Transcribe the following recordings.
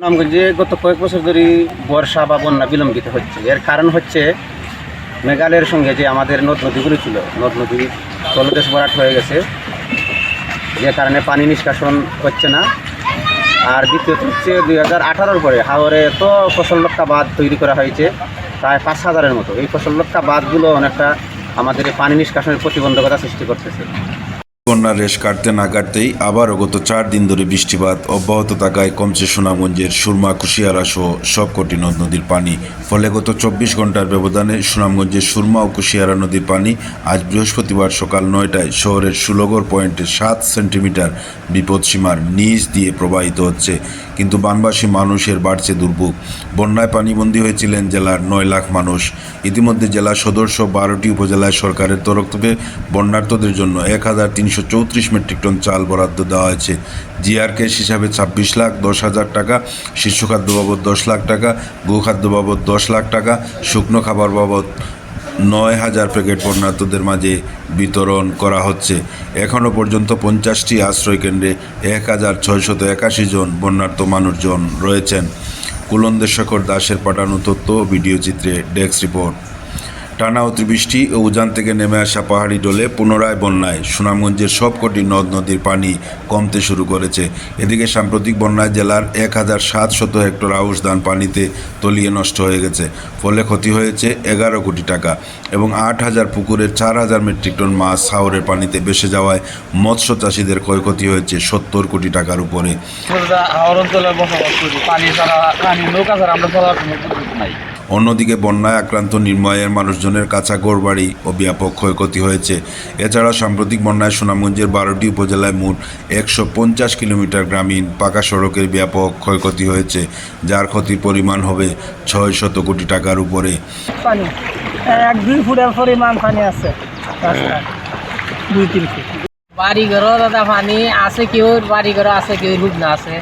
সুনামগঞ্জে গত কয়েক বছর ধরে বর্ষা বা বন্যা বিলম্বিত হচ্ছে। এর কারণ হচ্ছে মেঘালয়ের সঙ্গে যে আমাদের নদ নদীগুলি ছিল, নদ নদী তলদেশ ভরাট হয়ে গেছে। যে কারণে পানি নিষ্কাশন হচ্ছে না। আর দ্বিতীয়ত হচ্ছে দুই হাজার আঠারোর পরে হাওরে তো ফসল লক্কা বাঁধ তৈরি করা হয়েছে, প্রায় পাঁচ হাজারের মতো। এই ফসল লক্কা বাঁধগুলো অনেকটা আমাদের পানি নিষ্কাশনের প্রতিবন্ধকতা সৃষ্টি করতেছে। বন্যার রেশ কাটতে না কাটতেই আবারও গত চার দিন ধরে বৃষ্টিপাত অব্যাহত থাকায় কমছে সুনামগঞ্জের সুরমা, কুশিয়ারা সহ সব সবকটি নদ, নদীর পানি। ফলে গত চব্বিশ ঘণ্টার ব্যবধানে সুনামগঞ্জের সুরমা ও কুশিয়ারা নদীর পানি আজ বৃহস্পতিবার সকাল নয়টায় শহরের সুলগর পয়েন্টে সাত সেন্টিমিটার বিপদসীমার নিচ দিয়ে প্রবাহিত হচ্ছে। কিন্তু বানবাসী মানুষের বাড়ছে দুর্ভোগ। বন্যায় পানিবন্দী হয়েছিলেন জেলার নয় লাখ মানুষ। ইতিমধ্যে জেলা সদস্য বারোটি উপজেলায় সরকারের তরফ থেকে বন্যার্থদের জন্য এক হাজার তিনশো চৌত্রিশ মেট্রিক টন চাল বরাদ্দ দেওয়া হয়েছে। জিআরকেস হিসাবে ছাব্বিশ লাখ, দশ হাজার টাকা শিশু খাদ্য বাবদ দশ লাখ টাকা গোখাদ্য বাবদ দশ লাখ টাকা, শুকনো খাবার বাবদ নয় হাজার প্যাকেট বন্যার্থদের মাঝে বিতরণ করা হচ্ছে। এখনও পর্যন্ত পঞ্চাশটি আশ্রয় কেন্দ্রে এক হাজার ছয়শত একাশি জন বন্যার্থ মানুষজন রয়েছেন। কুলন্দের শেখর দাসের পাঠানো তথ্য, ভিডিও চিত্রে ডেস্ক রিপোর্ট। টানা অতিবৃষ্টি ও উজান থেকে নেমে আসা পাহাড়ি ডলে পুনরায় বন্যায় সুনামগঞ্জের সবকটি নদ নদীর পানি কমতে শুরু করেছে। এদিকে সাম্প্রতিক বন্যায় জেলার এক হাজার সাত শত হেক্টর আউশ ধান পানিতে তলিয়ে নষ্ট হয়ে গেছে, ফলে ক্ষতি হয়েছে এগারো কোটি টাকা এবং আট হাজার পুকুরের চার হাজার মেট্রিক টন মাছ হাওরের পানিতে বেসে যাওয়ায় মৎস্য চাষিদের ক্ষয়ক্ষতি হয়েছে সত্তর কোটি টাকার উপরে। পানি ছাড়া নৌকা ছাড়া আমরা চলার কোনো নাই। অন্যদিকে বন্যায় আক্রান্ত নির্ময়ের মানুষজনের কাঁচা ঘরবাড়ি ও ব্যাপক ক্ষয়ক্ষতি হয়েছে। এছাড়া সাম্প্রতিক বন্যায় সুনামগঞ্জের বারোটি উপজেলায় মোট একশো পঞ্চাশ কিলোমিটার গ্রামীণ পাকা সড়কের ব্যাপক ক্ষয়ক্ষতি হয়েছে যার ক্ষতির পরিমাণ হবে ছয় শত কোটি টাকার উপরে। পানি। এক দুই ফুটের পরিমাণ পানি আছে দুই তিন ফুট। বাড়ি ঘরও দাদা পানি আছে কেউ বাড়ি ঘর আছে কেউ রুগ্ন আছে।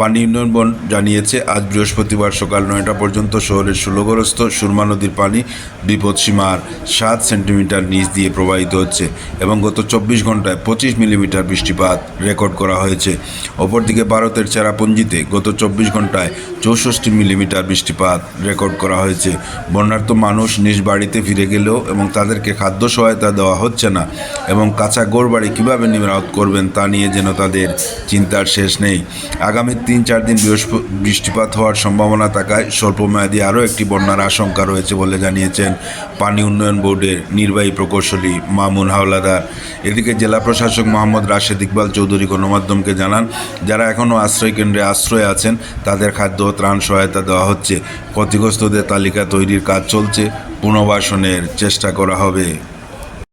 পানি উন্নয়ন বন জানিয়েছে, আজ বৃহস্পতিবার সকাল নয়টা পর্যন্ত শহরের ষোলগ্রস্ত সুরমা নদীর পানি বিপদসীমার সাত সেন্টিমিটার নিচ দিয়ে প্রবাহিত হচ্ছে এবং গত চব্বিশ ঘন্টায় পঁচিশ মিলিমিটার বৃষ্টিপাত রেকর্ড করা হয়েছে। অপরদিকে ভারতের চেরাপুঞ্জিতে গত চব্বিশ ঘন্টায় চৌষট্টি মিলিমিটার বৃষ্টিপাত রেকর্ড করা হয়েছে। বন্যার্থ মানুষ নিজ বাড়িতে ফিরে গেলেও এবং তাদেরকে খাদ্য সহায়তা দেওয়া হচ্ছে না এবং কাঁচা গোড়বাড়ি কীভাবে নিরাপদ করবেন তা নিয়ে যেন তাদের চিন্তার শেষ নেই। আগামী তিন চার দিন বৃষ্টিপাত হওয়ার সম্ভাবনা থাকায় স্বল্পমেয়াদী আরও একটি বন্যার আশঙ্কা রয়েছে বলে জানিয়েছেন পানি উন্নয়ন বোর্ডের নির্বাহী প্রকৌশলী মামুন হাওলাদার। এদিকে জেলা প্রশাসক মোহাম্মদ রাশেদ ইকবাল চৌধুরী গণমাধ্যমকে জানান, যারা এখনও আশ্রয় কেন্দ্রে আশ্রয়ে আছেন, তাদের খাদ্য ও ত্রাণ সহায়তা দেওয়া হচ্ছে। ক্ষতিগ্রস্তদের তালিকা তৈরির কাজ চলছে, পুনর্বাসনের চেষ্টা করা হবে।